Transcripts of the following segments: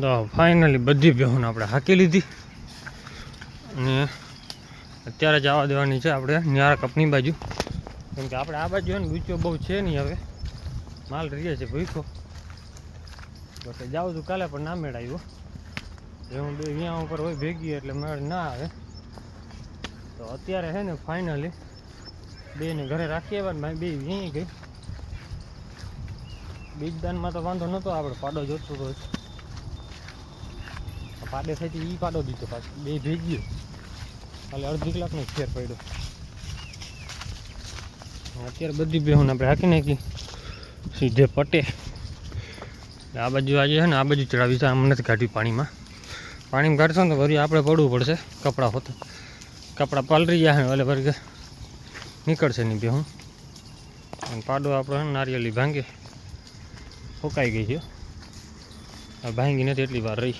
તો ફાઇનલી બધી બેહોને આપણે હાકી લીધી. અને અત્યારે જવા દેવાની છે આપણે ન્યારા કપની બાજુ. કેમ કે આપણે આ બાજુ હોય ને ગુચ્ચો બહુ છે નહીં હવે. માલ રહીએ છે ભૂખો એટલે જાઉં છું કાલે પણ ના મેળ આવ્યો. એ હું બે અહીંયા ઉપર હોય ભેગી એટલે મેળ ના આવે. તો અત્યારે છે ને ફાઇનલી બેને ઘરે રાખી આવ્યા ને બે અહીં ગઈ. બીજદાનમાં તો વાંધો નહોતો, આપણે પાડો જોતો આ પાડે થઈ એ પાડો દીધો પાછો. બે ભેગી ખાલી અડધી કલાકનો ફેર પડ્યો. અત્યારે બધી બેહુને આપણે હાકી નાખી. સીધે પટે. આ બાજુ આજે છે ને, આ બાજુ ચડાવી છે, આમ નથી કાઢવી પાણીમાં. પાણીમાં કાઢશો ને તો ફરી આપણે પડવું પડશે. કપડાં હોતા. કપડાં પલરી ગયા એટલે વળી નીકળશે નહીં બેહું. અને પાડો આપણો છે નારિયેલી ભાંગે. ફૂંકાઈ ગઈ છે. ભાંગી નથી એટલી વાર રહી.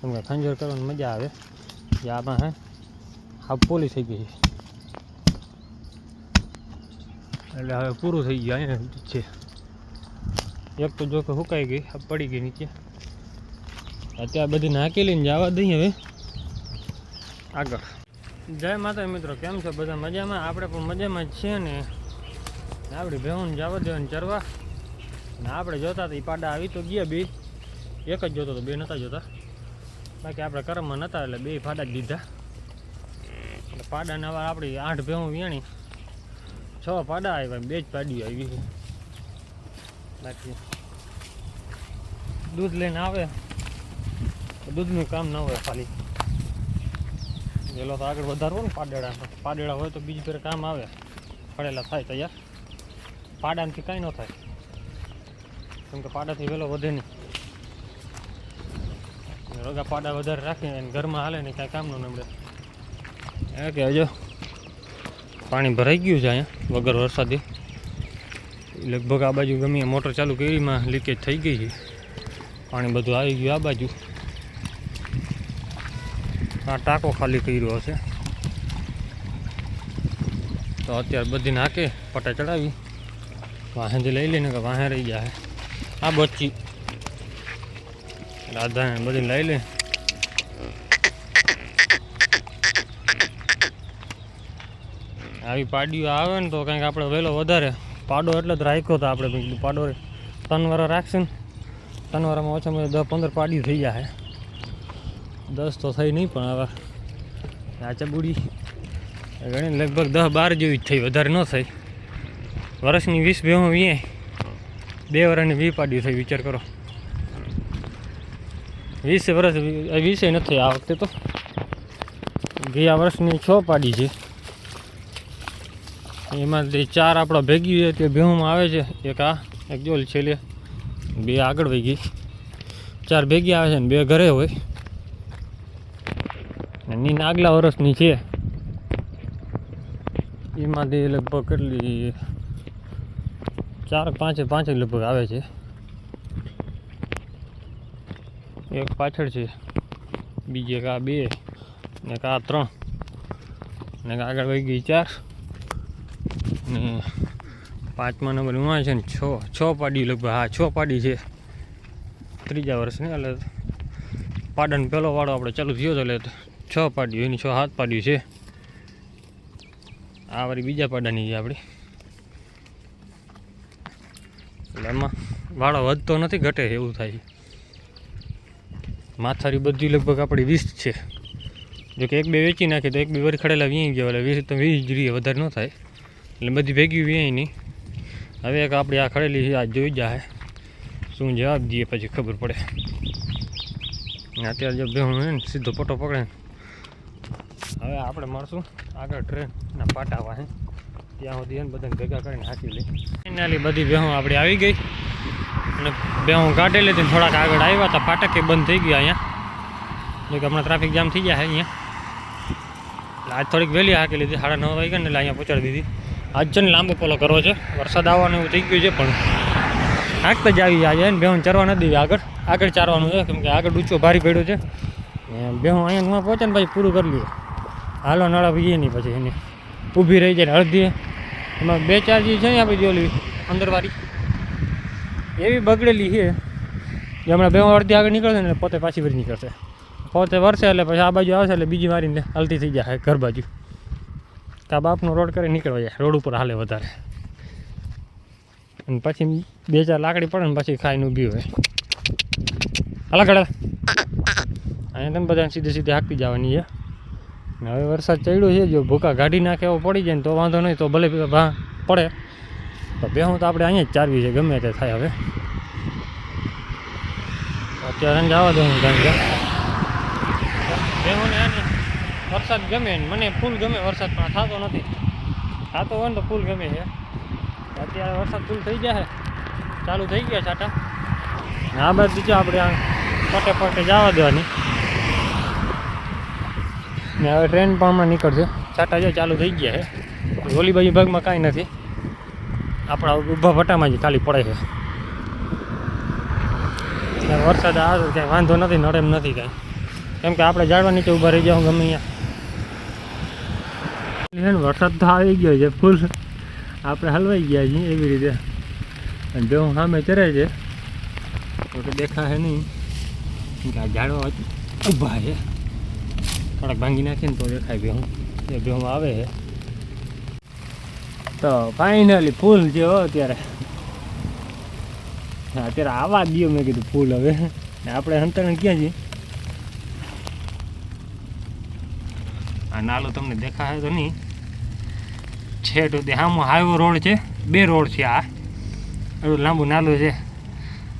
કે ખંજર કરવાની મજા આવે. જે આમાં હે હાફ પોલી થઈ ગઈ છે. એટલે હવે પૂરું થઈ ગયું અહીંયા છે. એક તો જો સુકાઈ ગઈ પડી ગઈ નીચે. અત્યારે બધી નાખેલી ને જવા દઈએ હવે. આગળ. જય માતા મિત્રો, કેમ છો? બધા મજામાં? આપણે પણ મજામાં જ છીએ ને. આપણે ભેહું જવા દેવાની ચરવા. ને આપણે જોતા હતા એ પાડા આવી તો ગયા બે. એક જ જોતો તો બે નહોતા જોતા. બાકી આપણે કરમમાં નહોતા એટલે બે ફાડા જ દીધા. એટલે પાડાને હવે આપણી આઠ ભેહું વેણી. છ પાડા આવ્યા, બે જ પાડી આવી બાકી દૂધ લઈને આવે. દૂધનું કામ ન હોય ખાલી. પેલો તો આગળ વધારવો ને પાડેડા પાડેડા હોય તો બીજી ફેર કામ આવે. પડેલા થાય તૈયાર. પાડાથી કાંઈ ન થાય. કેમ કે પાડાથી વહેલો વધે નહીં. રોગા પાડા વધારે રાખીને અને ઘરમાં હાલે ને કાંઈ કામનું નમડે એ કે હજો પાણી ભરાઈ ગયું છે અહીંયા, વગર વરસાદે. લગભગ આ બાજુ ગમે મોટર ચાલુ કરીમાં લીકેજ થઈ ગઈ છે. પાણી બધું આવી ગયું આ બાજુ. આ ટાંકો ખાલી કર્યો હશે. તો અત્યારે બધી નાખે પટા ચડાવી. વાહેથી લઈ લઈને કે વાહે રહી જાય આ બચ્ચી રાધાને બધી લઈ લે. આવી પાડીઓ આવે ને તો કંઈક આપણે વહેલો વધારે. પાડો એટલે જ રાખ્યો હતો આપણે પાડો ત્રણ પાડો તનવારા રાખશે ને તનવારામાં ઓછામાં દસ પંદર પાડીઓ થઈ જાય. દસ તો થઈ નહીં પણ હવે. આ ચબુડી ગણી લગભગ દસ બાર જેવી જ થઈ, વધારે ન થઈ. વર્ષની વીસ બે વીએ. બે વર્ષની વી પાડ્યું થઈ, વિચાર કરો. વીસ વર્ષ વીસે નથી, આ વખતે તો. ગયા વર્ષની છ પાડી છે. એમાંથી ચાર આપણા ભેગી છે તે ભેહુમાં આવે છે. એક આ, એક જોલ છેલ્લે બે આગળ વહી ગઈ. ચાર ભેગી આવે છે ને બે ઘરે હોય. એની આગલા વર્ષની છે. એમાંથી લગભગ કેટલી, ચાર, પાંચે પાંચે લગભગ આવે છે. એક પાછળ છે. બીજી આ બે, ને આ ત્રણ, ને આગળ વહી ગઈ ચાર, ને પાંચમા નંબર એમાં છે ને છ છ પાડી લગભગ, હા, છ પાડી છે. ત્રીજા વર્ષની, એટલે પાડન પહેલો વાળો આપણે ચાલુ થયો હતો એટલે છ પાડ્યું, એની છ હાથ પાડ્યું છે. આ વાળી બીજા પાડાની છે આપણી. એટલે એમાં વાળો વધતો નથી, ઘટે એવું થાય. છે માથારી બધી લગભગ આપણી વીસ છે. જો કે એક બે વેચી નાખીએ તો એક બે વરી ખડેલા વીઈ ગયા એટલે વીસ, તો વીસ જ રહીએ વધારે ન થાય. એટલે બધી ભેગી વીઈ નહીં હવે એક આપણી આ ખડેલી આ જોઈ જાય શું જવાબ દઈએ પછી ખબર પડે. અત્યારે જો બે હું ને, સીધો પટો પકડે હવે આપણે મળશું આગળ ટ્રેનના પાટા વાહે ત્યાં સુધી બધાને ભેગા કરીને હાંકી લઈ ફાઇનલી બધી બેહું આપણી આવી ગઈ. અને બે હું ગાડી લીધી થોડાક આગળ આવ્યા હતા, ફાટકે બંધ થઈ ગયા અહીંયા. કે હમણાં ટ્રાફિક જામ થઈ ગયા છે અહીંયા. એટલે આજ થોડીક વહેલી હાકી લીધી, સાડા નવ વાગ્યા ને એટલે અહીંયા પહોંચાડી દીધી. આજ છે ને લાંબો પોલો કરવો છે. વરસાદ આવવાનું એવું થઈ ગયું છે, પણ હાંકતા જ આવી આજે ને. બેહું ચરવા નથી આગળ આગળ ચારવાનું છે, કેમ કે આગળ ઊંચો ભારી પડ્યો છે. બેહું અહીંયા પહોંચે ને પછી પૂરું કરી લઈએ. હાલો, નળા પીએ નહીં પછી એની. ઊભી રહી જાય અડધી. એમાં બે ચાર જે છે ને આપણે જે ઓલી અંદરવાળી. એવી બગડેલી છે. જે હમણાં બે અડધી આગળ નીકળશે ને પોતે પાછી વળી નીકળશે. પોતે વરસે એટલે પછી આ બાજુ આવશે એટલે બીજી મારીને હલતી થઈ જાય ઘર બાજુ. તા બાપનો રોડ કરી નીકળવા જાય, રોડ ઉપર હાલે વધારે. અને પછી બે ચાર લાકડી પડે ને પછી ખાઈને ઊભી હોય. હાલા કડા અહીંયા તમે બધા સીધે સીધે હાંકતી જવાની છે. ને હવે વરસાદ ચડ્યો છે, જો ભૂકા કાઢી નાખે એવો પડી જાય ને તો વાંધો નહીં, તો ભલે પડે. તો બેહું તો આપણે અહીંયા જ ચારવી છે, ગમે તે થાય હવે. અત્યારે જવા દઉં કારણ કે. બેહુંને આને વરસાદ ગમે મને ફૂલ ગમે વરસાદ, પણ થતો નથી. થતો હોય ને તો ફૂલ ગમે છે. અત્યારે વરસાદ ફૂલ થઈ જાય ચાલુ થઈ ગયા છાટા ને આ બાદ બીજું આપણે આ પટે પટે જવા દેવાની. ને હવે ટ્રેન પણ હમણાં નીકળશે. છાટા જો ચાલુ થઈ ગયા છે. ઓલી બાજુ ભાગમાં કાંઈ નથી. આપણા ઊભા ભટ્ટામાં જ ખાલી પડે છે. ને વરસાદ આવે તો ક્યાંય વાંધો નથી નડે એમ નથી કાંઈ. કેમ કે આપણે ઝાડવા નીચે ઊભા રહી જાઉં ગમે અહીંયા છે ને વરસાદ તો આવી ગયો છે, ફૂલ. આપણે હલવાઈ ગયા છીએ એવી રીતે. અને જો હું સામે ચરે છે, તો કે દેખાશે નહીં. કેમ કે આ ઝાડવા વચ્ચે ઊભા છે. થોડાક ભાંગી નાખીને તો દેખાય ભેહું. એ ભેહું આવે છે. તો ફાઇનલી ફૂલ છે હો અત્યારે. અત્યારે આવા દ્યો મેં કીધું ફૂલ હવે. આપણે અંતરણ ક્યાં છીએ આ નાલો તમને દેખાય તો નહીં. છેટ સુધી સામો હાઈવો રોડ છે, બે રોડ છે આ. એવું લાંબુ નાલું છે.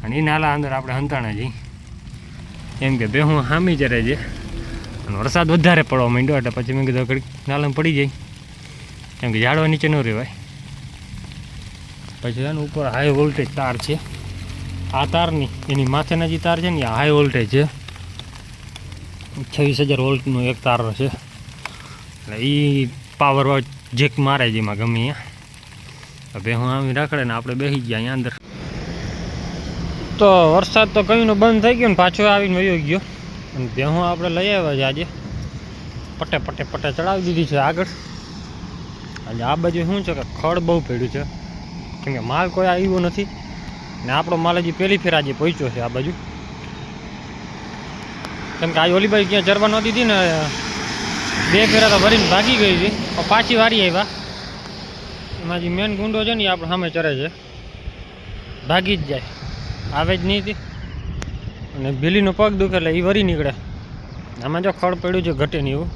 અને એ નાલા અંદર આપણે હંતાણા જઈ એમ કે બે હું હામી ચરે છે. અને વરસાદ વધારે પડવા માંડ્યો, એટલે પછી મેં કીધું નાલામાં પડી જાય. કેમ કે ઝાડવા નીચે ન રહેવાય. પછી એનું ઉપર હાઈ વોલ્ટેજ તાર છે. આ તારની, એની માથેના જે તાર છે ને, એ હાઈ વોલ્ટેજ છે. છવ્વીસ હજાર વોલ્ટનો એક તાર છે. એટલે એ પાવર જેક મારે જ એમાં ગમે અહીંયા. હવે હું આવી રાખડે ને આપણે બેસી ગયા અહીંયા અંદર. તો વરસાદ તો કયુંનો બંધ થઈ ગયો ને, પાછો આવીને વયો ગયો. અને ભેહું આપણે લઈ આવ્યા છે આજે. પટે પટે પટે ચડાવી દીધી છે આગળ. આજે આ બાજુ શું છે કે ખડ બહુ પડ્યું છે. કેમ કે માલ કોઈ આવ્યો નથી. ને આપણો માલ હજી પહેલી ફેર આજે પહોંચ્યો છે આ બાજુ. કેમ કે આજે ઓલી બાજુ ક્યાં ચરવા નહોતી હતી ને બે ફેરા તો ભરીને ભાગી ગઈ હતી પાછી વારી આવ્યા. એમાં જે મેન ગુંડો છે ને એ આપણે સામે ચરે છે. ભાગી જ જાય. આવે જ નહીં હતી અને બિલીનો પગ દુખે એટલે એ વરી નીકળે. આમાં જો ખડ પડ્યું છે ઘટે નહીં એવું.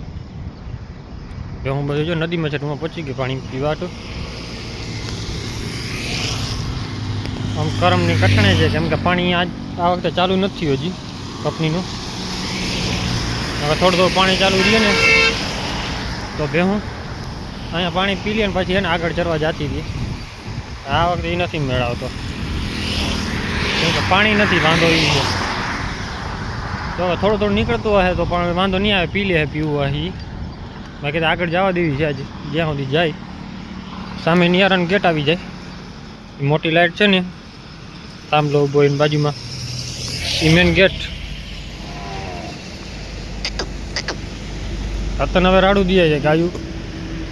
બે હું બધું જો નદીમાં છે હું પહોંચી ગયું પાણી પીવાતું આમ કરમની કટણે છે કેમ કે પાણી આજ, આ વખતે ચાલુ નથી હજી કંપનીનું હવે થોડું થોડું પાણી ચાલુ રહીએ ને, તો ભેહું અહીંયા પાણી પી લે ને પછી એને આગળ ચરવા જતી હતી આ વખતે એ નથી મેળવતો. કેમ કે પાણી નથી, વાંધો એ છે. તો થોડું થોડું નીકળતું હશે તો પણ વાંધો નહીં આવે, પી લે પીવું હશે. બાકી તો આગળ જવા દેવી છે આજે. જ્યાં સુધી જાય. સામે નિયારણ ગેટ આવી જાય. મોટી લાઇટ છે ને થાંભલો ઊભો એની બાજુમાં. એ મેન ગેટ અત્યારે હવે રાડું દે છે ગાયું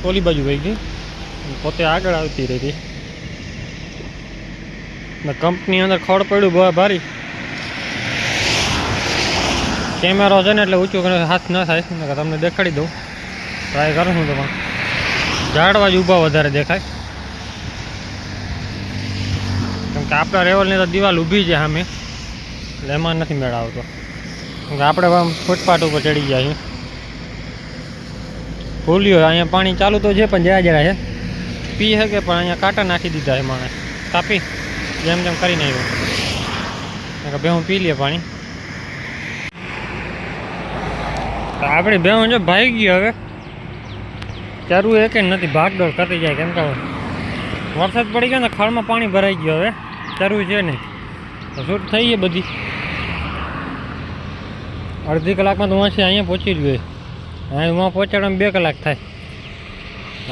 ઓલી બાજુ વહી ગઈ. પોતે આગળ આવતી રહી કંપની અંદર ખડ પડ્યું ભારી. કેમેરો છે ને એટલે ઊંચું હાથ ન થાય. તમને દેખાડી દઉં. ટ્રાય કરું છું તો પણ ઝાડવા જ ઊભા વધારે દેખાય. કેમ કે આપણા રેવલની તો દિવાલ ઊભી છે સામે. એટલે એમાં નથી મેળ આવતો. કેમ કે આપણે આમ ફૂટપાથ ઉપર ચડી છીએ. ભૂલ્યો, અહીંયા પાણી ચાલુ તો છે પણ જરા જરા છે. પી શકે પણ અહીંયા કાંટા નાખી દીધા છે માણે કાપી, જેમ જેમ કરીને આવ્યો. કે હું પી લે પાણી. આપણી બેહું જો ભાઈ ગયું હવે. ચારું એક નથી? ભાગદોડ કરતી જાય કેમ કે વરસાદ પડી ગયો ને ખાળમાં પાણી ભરાઈ ગયો હવે. ચારું છે તો શૂટ થઈ ગઈ બધી. અડધી કલાકમાં તો વાંચી અહીંયા પહોંચી જ અહીંયા અહીં ઉમાં પહોંચાડવામાં બે કલાક થાય.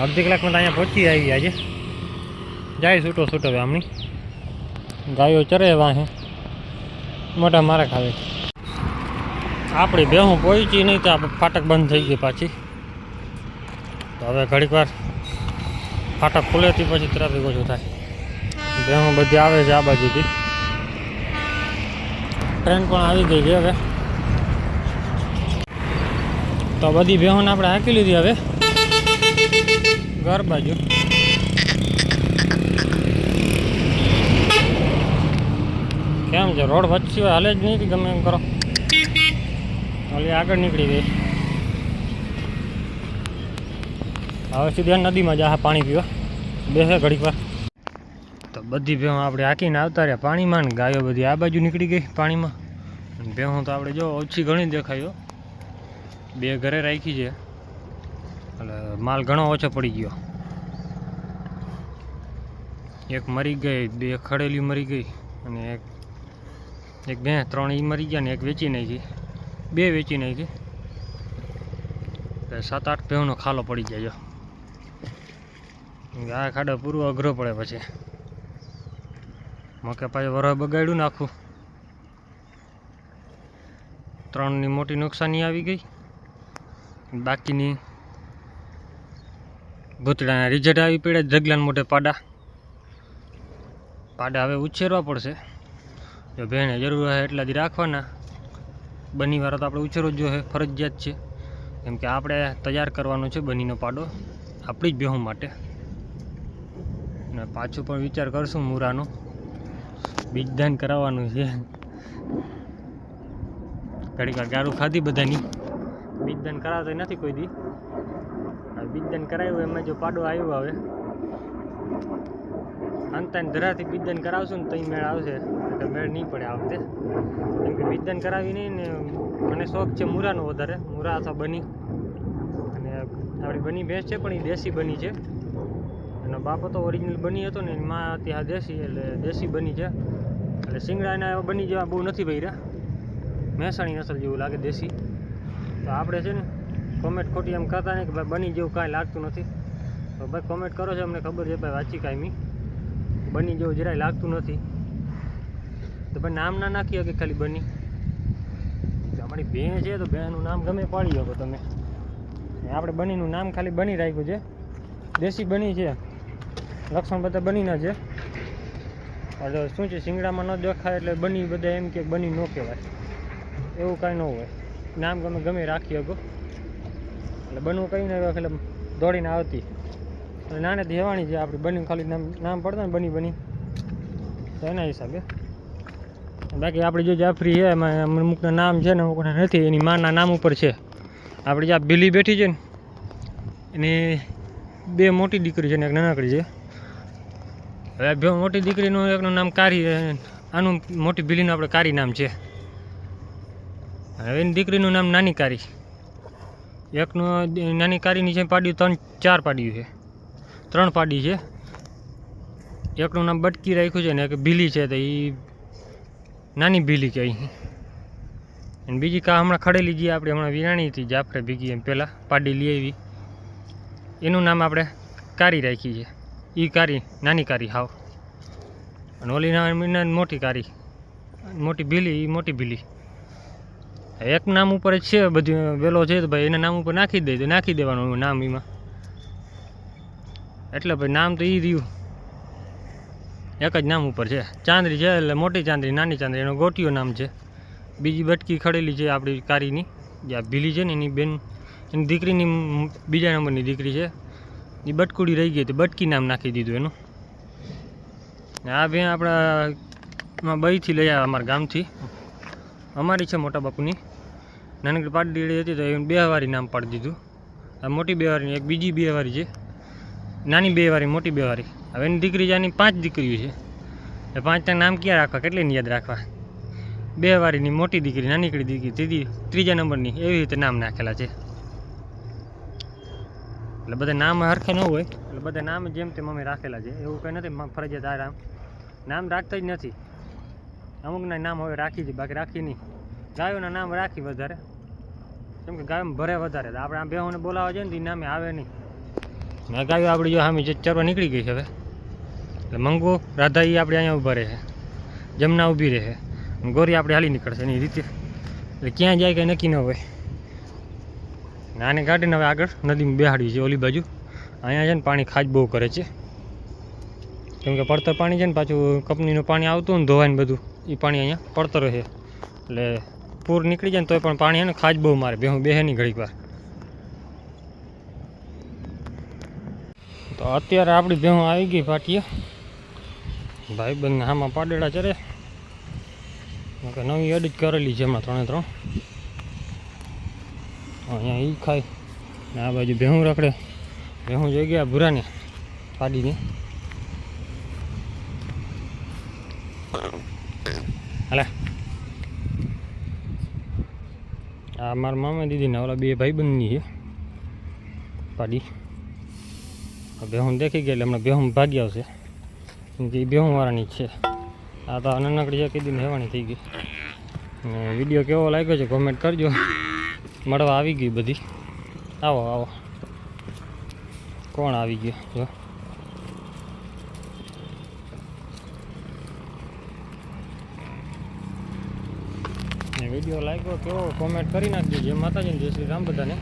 અડધી કલાકમાં તો અહીંયા પહોંચી આવી ગયા આજે જાય છૂટો છૂટો આમની. ગાયો ચરે વાહે. મોટા મારા ખાવે. આપણી બેહું પહોંચી નહીં તો આપણે ફાટક બંધ થઈ ગઈ પાછી. તો હવે ઘડીક વાર ફાટક ખુલેથી પછી ટ્રાફિક ઓછું થાય. બેમાં બધી આવે છે આ બાજુથી. ટ્રેન પણ આવી ગઈ છે હવે. તો બધી બહેન આપણે હાંકી લીધી હવે. ઘર બાજુ. કેમ છે રોડ વચ્ચે હાલે જ નહીં ગમે એમ કરો. ઓલી આગળ નીકળી ગઈ. હવે સીધા નદીમાં જાહે પાણી પીવા બેસે ઘડીક વાર. તો બધી ભેહું આપણે હાંકીને આવતા રહ્યા. પાણીમાં ને ગાયો બધી આ બાજુ નીકળી ગઈ પાણીમાં. ભેહું તો આપણે જો ઓછી ઘણી દેખાયો બે ઘરે રાખી છે. એટલે માલ ઘણો ઓછો પડી ગયો. એક મરી ગઈ, બે ખડેલી મરી ગઈ અને એક એક બે, ત્રણ એ મરી ગયા ને એક વેચી નાખી. બે વેચી નાખી. સાત આઠ ભેહુંનો ખાલો પડી જાય આ ખાડો પૂરો અઘરો પડે પછી. મકે પાછું વરહ બગાડ્યું નાખું. ત્રણની મોટી નુકસાની આવી ગઈ. બાકીની ભૂતડાના રિઝલ્ટ આવી પડે જગલાન મોટે પાડા. પાડા હવે ઉછેરવા પડશે. જો ભેણે જરૂર હોય એટલા દી રાખવાના. બની વાર તો આપણે ઉછેરવો જ જોઈએ, ફરજિયાત છે. કેમ કે આપણે તૈયાર કરવાનો છે બનીનો પાડો. આપણી જ બેહું માટે. અને પાછું પણ વિચાર કરશું મૂરાનો. બીજદાન કરાવવાનું છે. ઘડીક વાર ગારું ખાધી બધાની. બીજદાન કરાવતો નથી કોઈ દી. બીજદાન કરાવ્યું એમાં જો પાડો આવ્યો હવે. અંતાન ધરાથી બીજદાન કરાવશું ને તો મેળ આવશે. એટલે મેળ નહીં પડે આ વખતે. કેમ કે બીજદાન કરાવી નહીં ને મને શોખ છે મૂરાનો વધારે. મૂરા અથવા બની. અને આપણી બની ભેંસ છે પણ એ દેશી બની છે. એનો બાપો તો ઓરિજિનલ બની હતો ને માં ત્યાં દેશી, એટલે દેશી બની છે. એટલે સિંગડાના એવા બની જેવા બહુ નથી રહ્યા મહેસાણી નસલ જેવું લાગે દેશી. તો આપણે છે ને કોમેન્ટ ખોટી એમ કરતા નહીં કે ભાઈ બની જેવું કાંઈ લાગતું નથી. તો ભાઈ કોમેન્ટ કરો છો, અમને ખબર છે ભાઈ વાંચી કાંઈ બની જેવું જરાય લાગતું નથી. તો ભાઈ નામ ના નાખી શકે ખાલી બની. અમારી બેન છે તો બેનનું નામ ગમે પાડી શકો તમે. આપણે બનીનું નામ ખાલી બની રાખ્યું છે. દેશી બની છે. લક્ષણ બધા બનીના છે. એટલે શું છે, શિંગડામાં ન દેખાય એટલે બની બધા એમ કે બની ન કહેવાય. એવું કાંઈ ન હોય. નામ ગમે ગમે રાખી શકો. એટલે બનવું કરીને એટલે દોડીને આવતી. એટલે નાને દેવાની છે આપણી બની, ખાલી નામ નામ પડતા ને બની બની. તો એના હિસાબે. બાકી આપણી જો જાફરી છે, એમાં અમુકના નામ છે ને અમુકના નથી. એની માના નામ ઉપર છે. આપણી જે આ બિલી બેઠી છે ને, એની બે મોટી દીકરી છે ને, એક નાનકડી છે. હવે મોટી દીકરીનું એકનું નામ કારી આનું મોટી બિલીનું આપણે કારી નામ છે. હવે એની દીકરીનું નામ નાની કારી એકનું નાની કારીની છે પાડ્યું ત્રણ, ચાર પાડ્યું છે. ત્રણ પાડી છે. એકનું નામ બટકી રાખ્યું છે ને એક ભીલી છે તો એ નાની ભીલી કે અહીં. અને બીજી કા હમણાં ખડેલી જે આપણે, હમણાં વિરાણી હતી, જાફરે ભીગી એમ પહેલાં પાડી લઈ આવી. એનું નામ આપણે કારી રાખી છે. એ કારી, નાની કારી હાવ. અને ઓલી ના મોટી કારી. મોટી ભીલી એ મોટી ભીલી એક નામ ઉપર જ છે બધું વેલો છે તો ભાઈ એના નામ ઉપર નાખી દે તો નાખી દેવાનું નામ એમાં એટલે ભાઈ નામ તો એ રહ્યું. એક જ નામ ઉપર છે. ચાંદરી છે, એટલે મોટી ચાંદરી, નાની ચાંદરી. એનો ગોટીઓ નામ છે. બીજી બટકી ખડેલી છે આપણી કારીની. જે આ ભીલી છે ને એની બેન, એની દીકરીની બીજા નંબરની દીકરી છે. એ બટકુડી રહી ગઈ હતી. બટકી નામ નાખી દીધું એનું. આ બેન આપણામાં બઈથી લઈ આવ્યા અમારા ગામથી. અમારી છે મોટા બાપુની. નાનકડી પાટડી હતી તો એને બેવારી નામ પાડી દીધું. આ મોટી બે વારીની એક બીજી બેવારી છે. નાની બેવારી મોટી બેવારી હવે એની દીકરી છે આની પાંચ દીકરીઓ છે. એ પાંચના નામ ક્યાં રાખવા? કેટલીને યાદ રાખવા? બે વારીની મોટી દીકરી, નાનીકડી દીકરી, ત્રીજી, ત્રીજા નંબરની એવી રીતે નામ નાખેલા છે. એટલે બધા નામ હરખા ન હોય, એટલે બધા નામ જેમ તેમ અમે રાખેલા છે. એવું કંઈ નથી ફરજિયાત આ નામ. નામ રાખતા જ નથી. અમુકના નામ હવે રાખી છે, બાકી રાખી નહીં. ગાયોના નામ રાખી વધારે. કેમ કે ગાયો ભરે વધારે. આપણે આ બેહોને બોલાવવા જઈએ ને એ નામે આવે નહીં. આ ગાયો આપણી જો જે ચરવા નીકળી ગઈ છે હવે. એટલે મંગો, રાધા એ આપણે અહીંયા ઊભા રહે જમના ઊભી રહે ગોરી આપણે હાલી નીકળશે એની રીતે. એટલે ક્યાં જાય કંઈ નક્કી ન હોય. ને આને કાઢીને હવે આગળ નદીમાં બેહાડવી છે ઓલી બાજુ. અહીંયા છે ને પાણી ખાજ બહુ કરે છે. કેમ કે પડતર પાણી છે ને પાછું કંપનીનું પાણી આવતું ને ધોવાય ને બધું એ પાણી અહીંયા પડતર રહે. એટલે પૂર નીકળી જાય ને તોય પણ પાણી એને ખાજ બહુ મારે, બેહું બેહે નહીં ઘડીક વાર. તો અત્યારે આપણી ભેહું આવી ગઈ પાટીએ ભાઈ બંને આમાં પાડેડા ચરે. નવી જ કરેલી છે હમણાં ત્રણે ત્રણ. અહીંયા એ ખાય. ને આ બાજુ ભેહું રખડે. ભેહું જોઈ ગયા ભૂરાને પાડીને હાલે. આ મારા મામા દીદીના ઓલા બે ભાઈ બંધની છે પાડી ભેહું દેખી ગયા એટલે હમણાં બેહું ભાગી આવશે કે એ બેહું વાળાની જ છે. આ તો નાનકડી છે કીધી હેવાની થઈ ગઈ. ને વીડિયો કેવો લાગ્યો છે કોમેન્ટ કરજો. મળવા આવી ગઈ બધી. આવો આવો. કોણ આવી ગયું? જો. વીડિયો લાગ્યો, કેવો કોમેન્ટ કરી નાખજો. જે માતાજી ને જય શ્રી રામ બધાને.